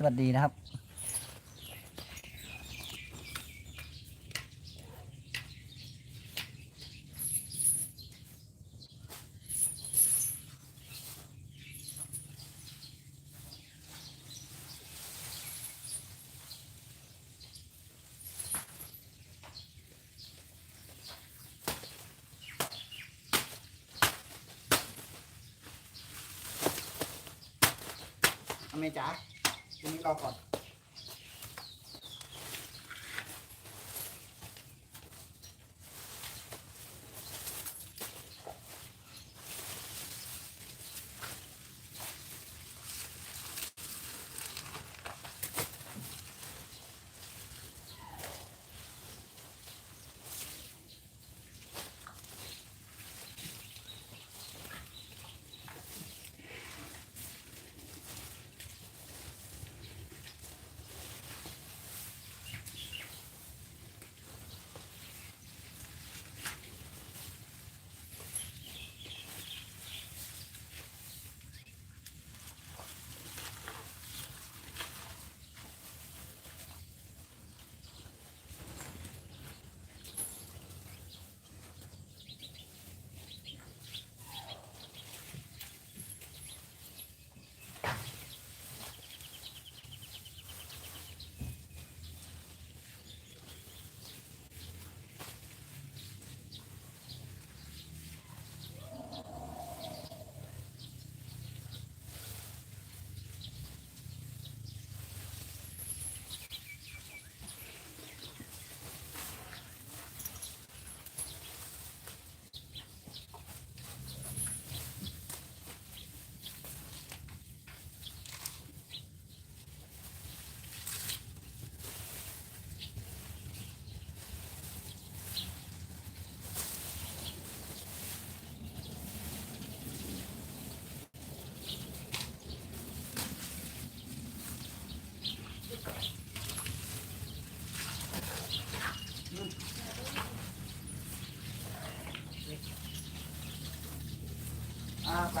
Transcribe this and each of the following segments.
สวัสดีนะครับ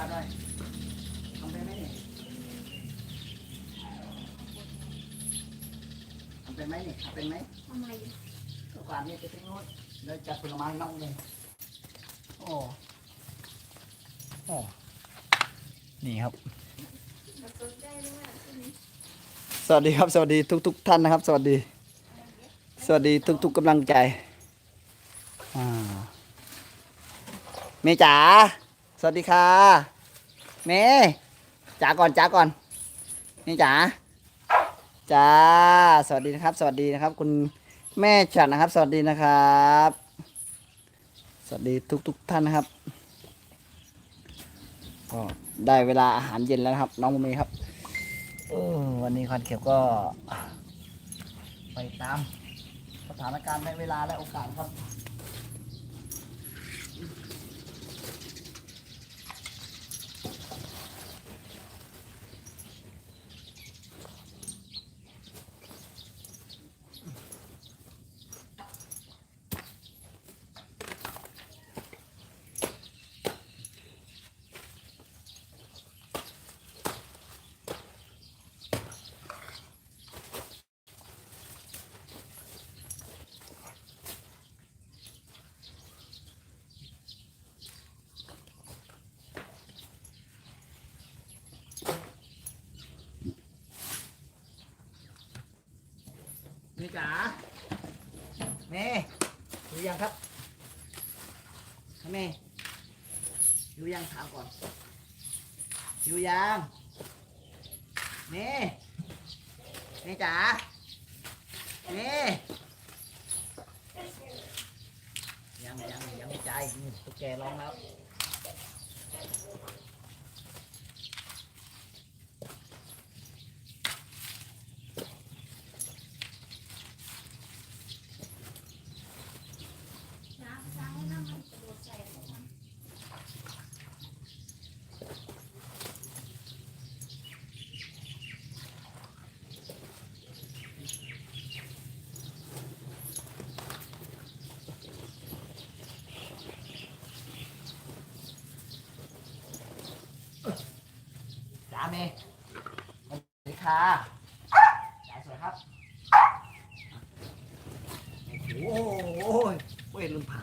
าปลาได้ทำเป็นไหมเนี่ยทำเป็นไหมเนี่ยทำเป็นไหมทำไมกวันนี้จะทิ้งโน้ตเลยจัดผลไม้น้องเลยโอ้โอ้นี่ครับ สวัสดีครับ สวัสดีทุกทุกๆท่านนะครับ สวัสดี สวัสดีทุกทุกๆกำลังใจอ่าเมจ๋า สวัสดีค่ะเมย์จ๋าก่อนจ๋าก่อนเมย์จ๋าจ้าสวัสดีนะครับ สวัสดีนะครับ คุณแม่ฉันนะครับ สวัสดีนะครับ สวัสดีทุกทุกๆท่านนะครับก็ได้เวลาอาหารเย็นแล้วครับ น้องมย์ครับอวันนี้ควันเขียวก็ ไปตามสถานการณ์ในเวลาและโอกาสครับ เมย์จ๋าเมย์อยู่ยังครับเมย์อยู่ยังถามก่อนอยู่ยังเมย์เมย์จ๋าเมย์ยังยังยังไม่ใจตุ๊กแกร้องแล้ว สายสวยครับ โอ้โหเว้ยลุนผา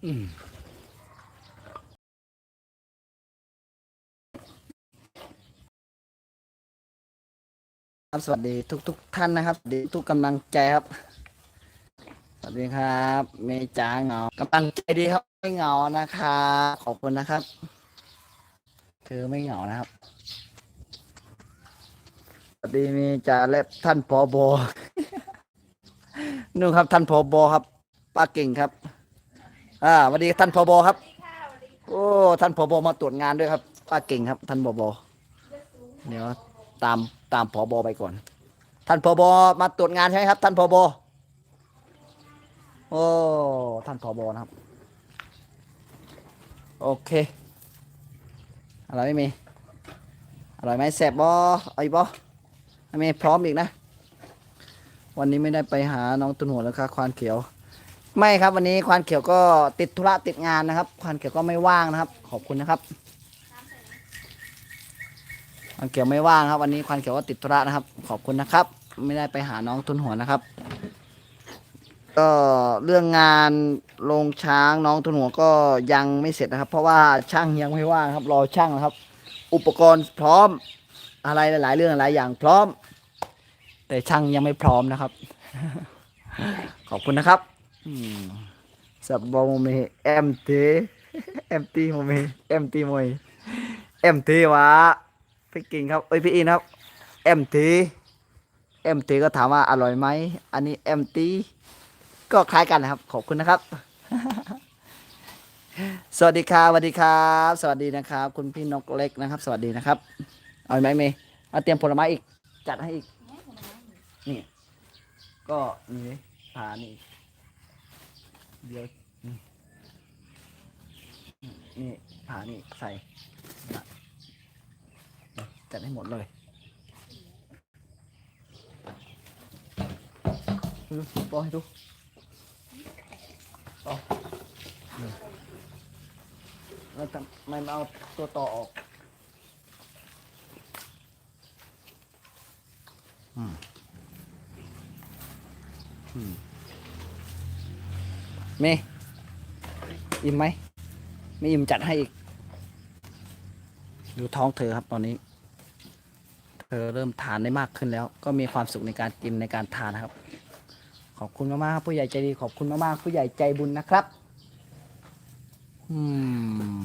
ครับสวัสดีทุกทุกท่านนะครับดีทุกกำลังใจครับ สวัสดีครับเมจาเงากำลังใจดีครับไม่เงานะครับขอบคุณนะครับคือไม่เหงานะครับ สวัสดีเมจาและท่านผอบอนู่นครับท่านผอบอครับป้าเก่งครับ อ่าสวัสดีท่านผอบอครับสวัสดีค่ะสวัสดีโอ้ท่านผบมาตรวจงานด้วยครับป้าเก่งครับ ท่านผบเดี๋ยวตามตามผบไปก่อน ท่านผบมาตรวจงานใช่ไหมครับ ท่านผบโอ้ท่านผบนะครับ โอเคอร่อยไหมมีอร่อยไหมแซ่บบอเอาอีกบอไม่มีพร้อมอีกนะ วันนี้ไม่ได้ไปหาน้องตุนหัวแล้วครับควานเขียว ไม่ครับวันนี้ควานเขียวก็ติดธุระติดงานนะครับ ควานเขียวก็ไม่ว่างนะครับ ขอบคุณนะครับ ควานเขียวไม่ว่างครับ วันนี้ควานเขียวก็ติดธุระนะครับ ขอบคุณนะครับ ไม่ได้ไปหาน้องทุนหัวนะครับ ก็เรื่องงานโรงช้างน้องทุนหัวก็ยังไม่เสร็จนะครับ เพราะว่าช่างยังไม่ว่างครับ รอช่างนะครับ อุปกรณ์พร้อมอะไรหลาย ๆ เรื่องหลายอย่างพร้อม แต่ช่างยังไม่พร้อมนะครับ ขอบคุณนะครับ สับบอมเมเอ็มทีเอ็มตีโมเมเอ็มตีโมยเอ็มทีวะพี่กิ่งครับเอ้ยพี่อินครับเอ็มทีเอ็มทีก็ถามว่าอร่อยไหมอันนี้เอ็มตีก็คล้ายกันนะครับ ขอบคุณนะครับ สวัสดีครับสวัสดีครับ สวัสดีนะครับ คุณพี่นกเล็กนะครับ สวัสดีนะครับ เอาอีกไหมเมย์เอาเตรียมผลไม้อีก จัดให้อีกนี่ก็นี่ผ่านี่ เดี๋ยวนี่ผ่านี่ใส่จัดให้หมดเลยดูปล่อยให้ดูปล่อเอแล้วทำไมไม่เอาตัวต่อออกอืมอืม เมย์อิ่มไหม ไม่อิ่มจัดให้อีก ดูท้องเธอครับตอนนี้ เธอเริ่มทานได้มากขึ้นแล้ว ก็มีความสุขในการกินในการทานครับ ขอบคุณมากๆผู้ใหญ่ใจดีขอบคุณมากๆผู้ใหญ่ใจบุญนะครับ อืม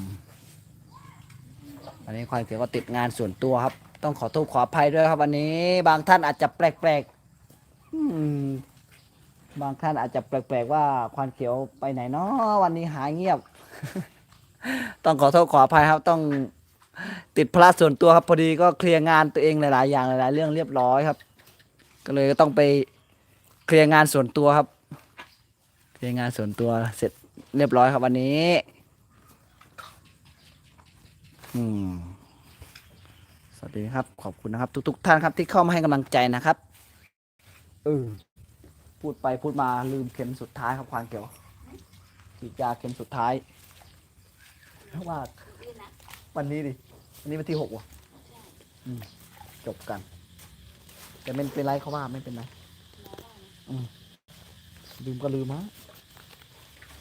วันนี้ควายเขียวก็ติดงานส่วนตัวครับ ต้องขอโทษขออภัยด้วยครับ วันนี้ บางท่านอาจจะแปลกๆอืม บางท่านอาจจะแปลกๆว่าควานเขียวไปไหนเนาะวันนี้หายเงียบ ต้องขอโทษขออภัยครับต้องติดภาระส่วนตัวครับพอดีก็เคลียร์งานตัวเองหลายๆ อย่างหลายๆ เรื่องเรียบร้อยครับ ก็เลยต้องไปเคลียร์งานส่วนตัวครับ เคลียร์งานส่วนตัวเสร็จเรียบร้อยครับวันนี้ อืมสวัสดีครับ ขอบคุณนะครับ ทุก ๆ ท่านครับที่เข้ามาให้กำลังใจนะครับเออ พูดไปพูดมาลืมเข็มสุดท้ายครับควานเกี่ยวฉีดยาเข็มสุดท้ายว่าวันนี้ดิวันนี้วันที่หกว่ะจบกัน แต่ไม่เป็นไรเขาว่าไม่เป็นไรลืมก็ลืมฮะ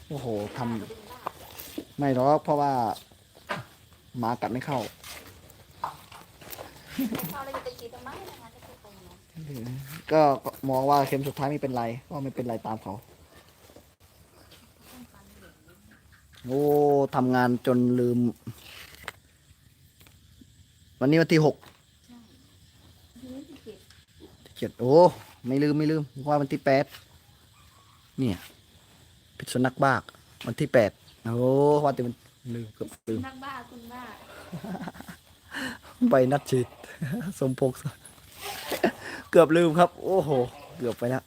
โอ้โหทำไม่หรอกเพราะว่าหมากัดไม่เข้าเขาเลยจะไปฉีดทำไมนะคะจะไปตรงนั้น ก็มองว่าเข็มสุดท้ายไม่เป็นไร ก็ไม่เป็นไรตามเขา โอ้ทำงานจนลืม วันนี้วันที่หกทีนี้ที่เจ็ดเจ็ดโอ้ ไม่ลืมไม่ลืมว่าวันที่แปดเนี่ยพิษสุนัขบ้าวันที่แปดโอ้ว่าแต่มันลืมเกือบลืมนักบ้าคุณบ้าใบนัดฉีดสมพกษ์เกือบลืมครับ โอ้โห เกือบไปแล้ว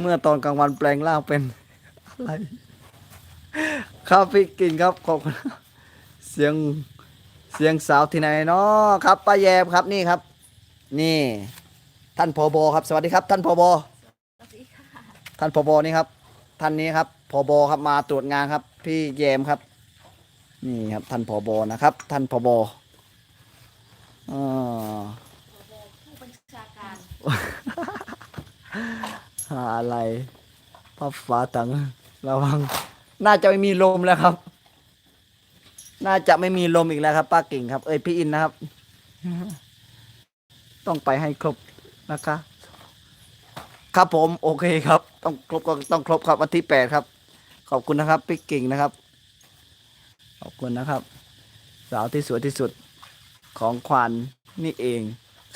เมื่อตอนกลางวันแปลงร่างเป็นอะไร ครับพี่กินครับขอบคุณเสียงเสียงสาวที่ไหนเนาะครับป้าแยมครับนี่ครับ นี่ ท่านพบครับ สวัสดีครับ ท่านพบสวัสดีค่ะท่านพบนี่ครับ ท่านนี้ครับพบครับมาตรวจงานครับ พี่แยมครับ นี่ครับท่านพบนะครับ ท่านพบอ่าผู้บัญชาการหาอะไรพับฟ้าตังระวัง น่าจะไม่มีลมแล้วครับ น่าจะไม่มีลมอีกแล้วครับ ป้ากิ่งครับ เอ้ยพี่อินนะครับ ต้องไปให้ครบนะคะ ครับผม โอเคครับ ต้องครบก็ต้องครบครับวันที่แปดครับ ขอบคุณนะครับพี่กิ่งนะครับ ขอบคุณนะครับ สาวที่สวยที่สุดของขวัญนี่เอง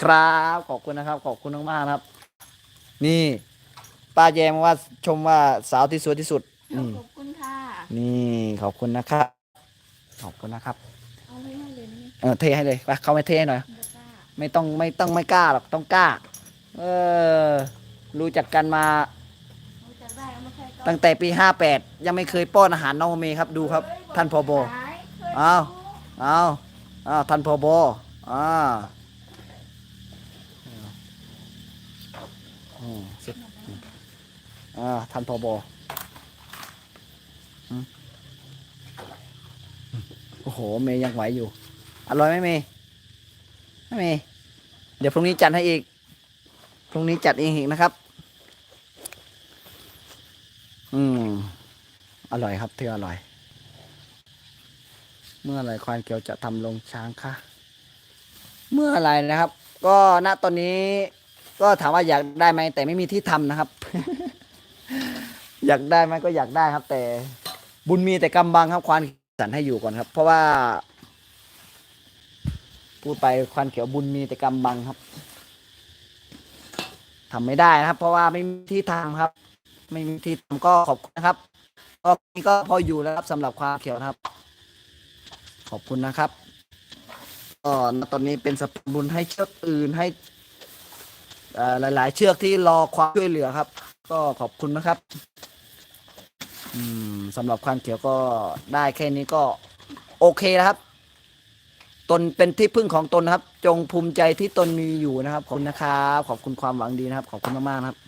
ครับขอบคุณนะครับ ขอบคุณมากๆนะครับ นี่ป้าแยมว่าชมว่าสาวที่สวยที่สุดอืมขอบคุณค่ะนี่ขอบคุณนะครับ ขอบคุณนะครับเอาเลยให้เลยนะเออเทให้เลยไปเขาไม่เทให้หน่อยไม่กล้าไม่ต้องไม่ต้องไม่กล้าหรอกต้องกล้า เออ รู้จักกันมารู้จักได้เอามาแค่ก็ตั้งแต่ปีห้าแปดยังไม่เคยป้อนอาหารน้องเมย์ครับดูครับ ท่านพอบหายเอาเอาเอาท่านพอบออ่าอืมสิอ่าท่านพอบอโอ้โห เมย์ยังไหวอยู่ อร่อยไหมเมย์ไม่เมย์เดี๋ยวพรุ่งนี้จัดให้อีก พรุ่งนี้จัดเองอีกนะครับ อืม อร่อยครับเธออร่อย เมื่อไรควานเขียวจะทำลงช้างคะเมื่อไรนะครับ ก็ณตอนนี้ก็ถามว่าอยากได้ไหมแต่ไม่มีที่ทำนะครับ อยากได้ไหมก็อยากได้ครับ แต่บุญมีแต่กำบังครับควานสันให้อยู่ก่อนครับ เพราะว่า พูดไปควานเขียวบุญมีแต่กำบังครับทำไม่ได้นะครับ เพราะว่าไม่มีที่ทำครับ ไม่มีที่ทำก็ขอบคุณนะครับก็นี่ก็พออยู่แล้วครับสำหรับควานเขียวนะครับ ขอบคุณนะครับก็ตอนนี้เป็นสะพานบุญให้เชือกอื่นให้หลาย ๆ เชือกที่รอความช่วยเหลือครับ ก็ขอบคุณนะครับ อืมสำหรับควานเขียวก็ได้แค่นี้ก็โอเคนะครับ ตนเป็นที่พึ่งของตนนะครับ จงภูมิใจที่ตนมีอยู่นะครับ ขอบคุณนะครับขอบคุณความหวังดีนะครับ ขอบคุณมากๆนะครับ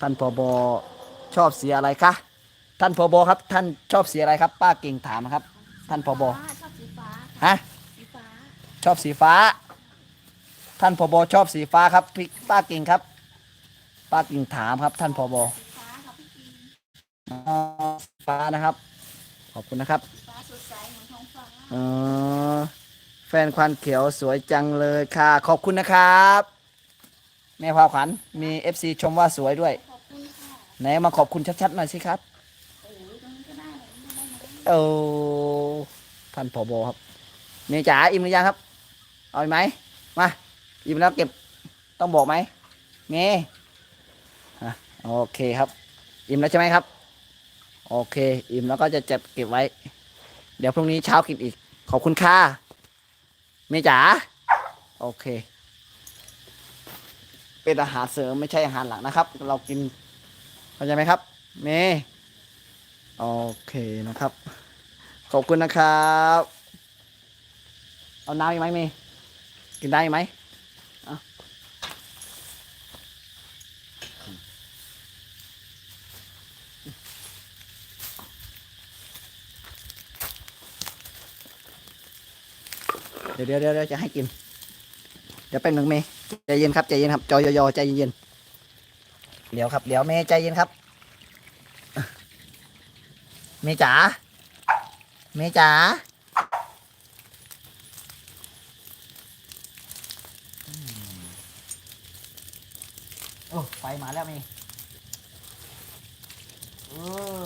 ท่านพอบชอบสีอะไรคะท่านผบอครับ ท่านชอบสีอะไรครับ ป้าเก่งถามครับ ท่านผบฟ้าชอบสีฟ้า ฮะสีฟ้าชอบสีฟ้า ท่านผบชอบสีฟ้าครับพี่ป้าเก่งครับ ป้าเก่งถามครับ ท่านผบสีฟ้าครับพี่กินอ๋อสีฟ้านะครับ ขอบคุณนะครับสีฟ้าสดใสเหมือนท้องฟ้าเออแฟนควันเขียวสวยจังเลยค่ะ ขอบคุณนะครับแม่พาขวัญมี FC ชมว่าสวยด้วยขอบคุณค่ะไหนมาขอบคุณชัดๆหน่อยสิครับโอ้ยตรงนี้ก็ได้เลยไม่ได้ไหมโอ้ท่านผบครับ เมย์จ๋าอิ่มหรือยังครับ เอาไหมมา อิ่มแล้วเก็บต้องบอกไหมเมย์อะโอเคครับ อิ่มแล้วใช่ไหมครับ โอเค อิ่มแล้วก็จะเจ็บเก็บไว้ เดี๋ยวพรุ่งนี้เช้ากินอีก ขอบคุณค่ะเมย์จ๋าโอเค เป็นอาหารเสริมไม่ใช่อาหารหลักนะครับ เรากินเข้าใจไหมครับ เมย์โอเคนะครับ ขอบคุณนะครับ เอาน้ำอีกไหมเมย์กินได้ไหมเดี๋ยวเดี๋ยวเดี๋ยวจะให้กิน เดี๋ยวแป๊บหนึ่งเมย์ใจเย็นครับใจเย็นครับจอยอยอใจเย็นเดี๋ยวครับเดี๋ยวเมย์ใจเย็นครับ เมย์จ๋าเมย์จ๋าอืมโอ้ไฟมาแล้วมย์เออ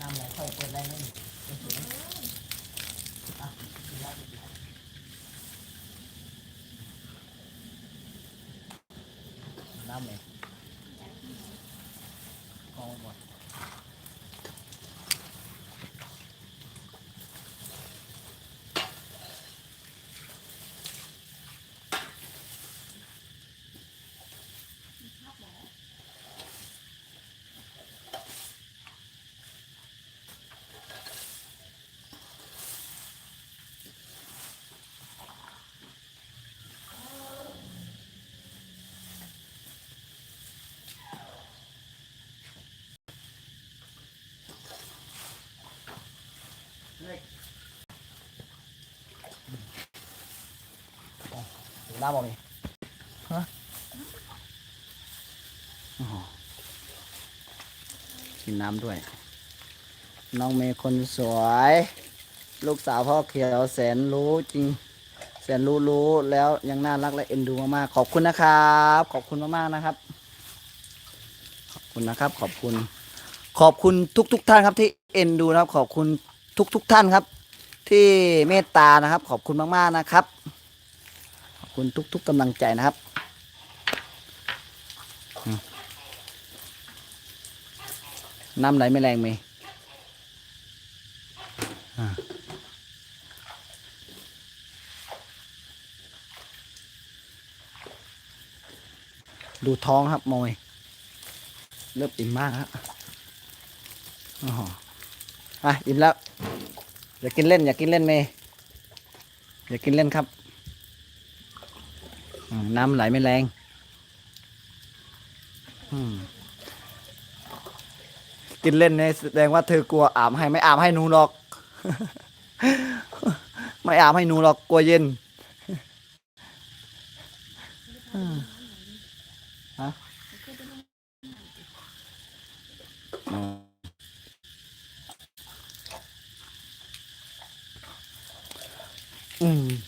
น้ำไหลค่อยเปิดแรงนิดหมงอะดีแล้วดีแล้วน้ำไหลกองหมด น้ำบอกนี่ฮะกินน้ำด้วย น้องเมย์คนสวย ลูกสาวพ่อเขียวแสนรู้จริง แสนรู้รู้แล้วยังน่ารักและเอ็นดูมากๆ ขอบคุณนะครับ ขอบคุณมากๆนะครับ ขอบคุณนะครับ ขอบคุณ ขอบคุณทุกๆท่านครับที่เอ็นดูนะครับ ขอบคุณทุกๆท่านครับ ที่เมตตานะครับ ขอบคุณมากๆนะครับ คุณทุก ๆกำลังใจนะครับ น้ำไหลไม่แรงไหมดูท้องครับโมยเริ่มอิ่มมากฮะอ๋ออะอิ่มแล้ว อย่ากินเล่น อย่ากินเล่นเมย์อย่ากินเล่นครับ น้ำไหลไม่แรงกินเล่นเนี่ยแสดงว่าเธอกลัวอาบให้ไม่อาบให้หนูหรอก ไม่อาบให้หนูหรอกกลัวเย็นฮะ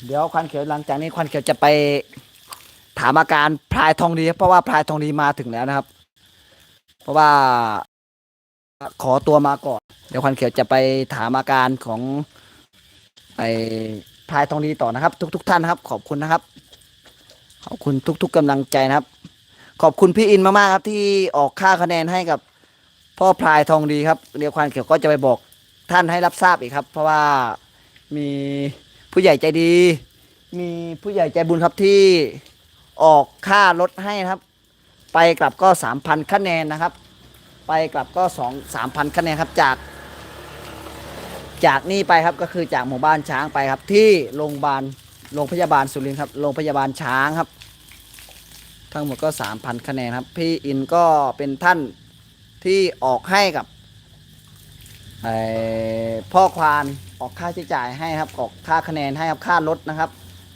เดี๋ยวควันเขียวหลังจากนี้ควันเขียวจะไป ถามอาการพลายทองดี เพราะว่าพลายทองดีมาถึงแล้วนะครับ เพราะว่าขอตัวมาก่อน เดี๋ยวควันเขียวจะไปถามอาการของไอ้พลายทองดีต่อนะครับ ทุกๆท่านนะครับ ขอบคุณนะครับ ขอบคุณทุก ๆกำลังใจนะครับ ขอบคุณพี่อินมากๆครับ ที่ออกค่าคะแนนให้กับพ่อพลายทองดีครับเดี๋ยวควันเขียวก็จะไปบอกท่านให้รับทราบอีกครับ เพราะว่ามีผู้ใหญ่ใจดี มีผู้ใหญ่ใจบุญครับที่ ออกค่ารถให้นะครับ ไปกลับก็สามพันคะแนนนะครับ ไปกลับก็สองสามพันคะแนนครับจาก จากนี่ไปครับก็คือจากหมู่บ้านช้างไปครับ ที่โรงพยาบาลโรงพยาบาลสุรินทร์ครับโรงพยาบาลช้างครับ ทั้งหมดก็สามพันคะแนนครับ พี่อินก็เป็นท่านที่ออกให้กับพ่อควานออกค่าใช้จ่ายให้ครับออกค่าคะแนนให้ครับค่ารถนะครับ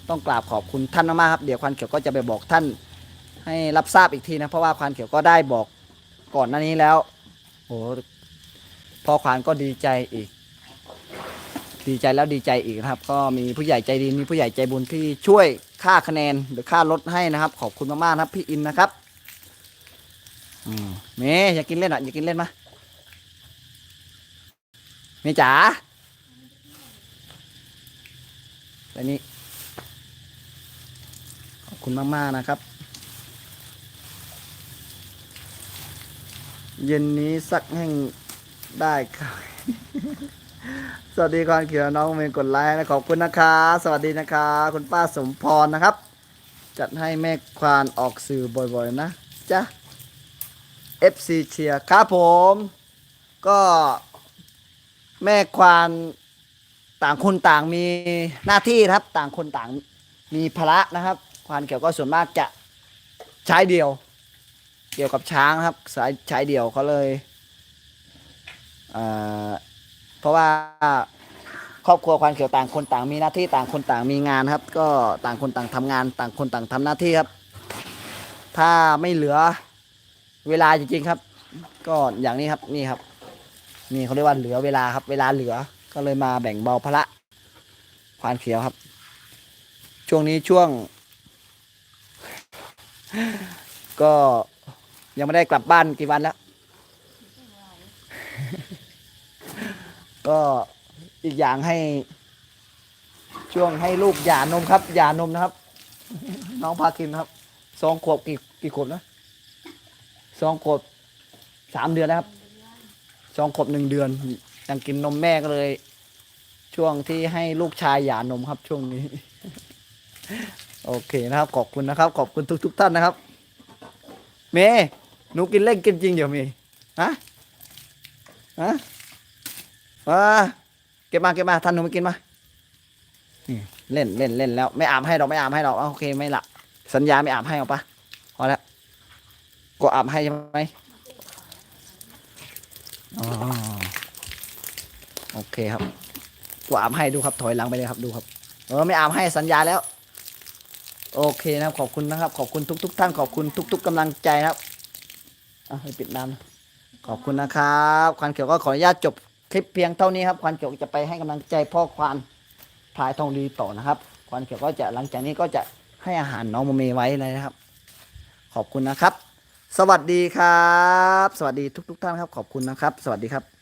ต้องกราบขอบคุณท่านมากๆครับ เดี๋ยวควานเขียวก็จะไปบอกท่านให้รับทราบอีกทีนะ เพราะว่าควานเขียวก็ได้บอกก่อนหน้านี้แล้วโอ้พอควานก็ดีใจอีก ดีใจแล้วดีใจอีกนะครับ ก็มีผู้ใหญ่ใจดีมีผู้ใหญ่ใจบุญที่ช่วยค่าคะแนนหรือค่ารถให้นะครับ ขอบคุณมากๆนะครับ พี่อินนะครับอืมเมย์อยากกินเล่นอะอยากกินเล่นมะเมย์จ๋าอันนี้ คุณมาก ๆ นะครับ เย็นนี้สักแห่งได้ครับ สวัสดีก่อนเขียวน้องเมย์กดไลค์นะขอบคุณนะคะ สวัสดีนะคะ คุณป้าสมพรนะครับ จัดให้แม่ควานออกสื่อบ่อย ๆ นะจ้ะ FC เชียร์ครับผม ก็แม่ควานต่างคนต่างมีหน้าที่ครับ ต่างคนต่างมีภาระนะครับ ควานเกี่ยวก็ส่วนมากจะใช้เดียว เกี่ยวกับช้างครับสายใช้เดียวเขาเลยเเพราะว่าครอบครัวควานเขียวต่างคนต่างมีหน้าที่ต่างคนต่างมีงานครับ ก็ต่างคนต่างทำงาน ต่างคนต่างทำหน้าที่ครับ ถ้าไม่เหลือเวลาจริงๆครับ ก็อย่างนี้ครับนี่ครับ นี่เขาเรียกว่าเหลือเวลาครับ เวลาเหลือก็เลยมาแบ่งเบาภาระควานเขียวครับ ช่วงนี้ช่วง ก็ยังไม่ได้กลับบ้านกี่วันแล้ว ก็อีกอย่างให้ ช่วงให้ลูกหย่านมครับหย่านมนะครับ น้องพาคินครับสองขวบกี่กี่ขวบนะสองขวบสามเดือนแล้วครับสองขวบหนึ่งเดือนยังกินนมแม่ก็เลย ช่วงที่ให้ลูกชายหย่านมครับช่วงนี้ โอเคนะครับ ขอบคุณนะครับ ขอบคุณทุกๆท่านนะครับ เมย์หนูกินเล่นกินจริงเดี๋ยวเมย์ฮะฮะมาเก็บมาเก็บมาท่านหนูมากินมาเล่นเล่นเล่นแล้ว ไม่อาบให้ดอกไม่อาบให้ดอกเอาโอเคไม่ละสัญญาไม่อาบให้เอาปะพอแล้วก็อาบให้ใช่ไหมโอเคครับกูอาบให้ดูครับถอยหลังไปเลยครับดูครับ เออไม่อาบให้สัญญาแล้ว โอเคนะครับขอบคุณนะครับ ขอบคุณทุกๆท่านขอบคุณทุกๆกำลังใจนะครับอะให้ปิดน้ำขอบคุณนะครับควันเขียวก็ขออนุญาตจบคลิปเพียงเท่านี้ครับควันเขียวจะไปให้กำลังใจพ่อควานพายทองดีต่อนะครับควันเขียวก็จะหลังจากนี้ก็จะให้อาหารน้องโมเมไว้เลยนะครับ ขอบคุณนะครับ สวัสดีครับ สวัสดีทุก ๆ ท่านครับ ขอบคุณนะครับ สวัสดีครับ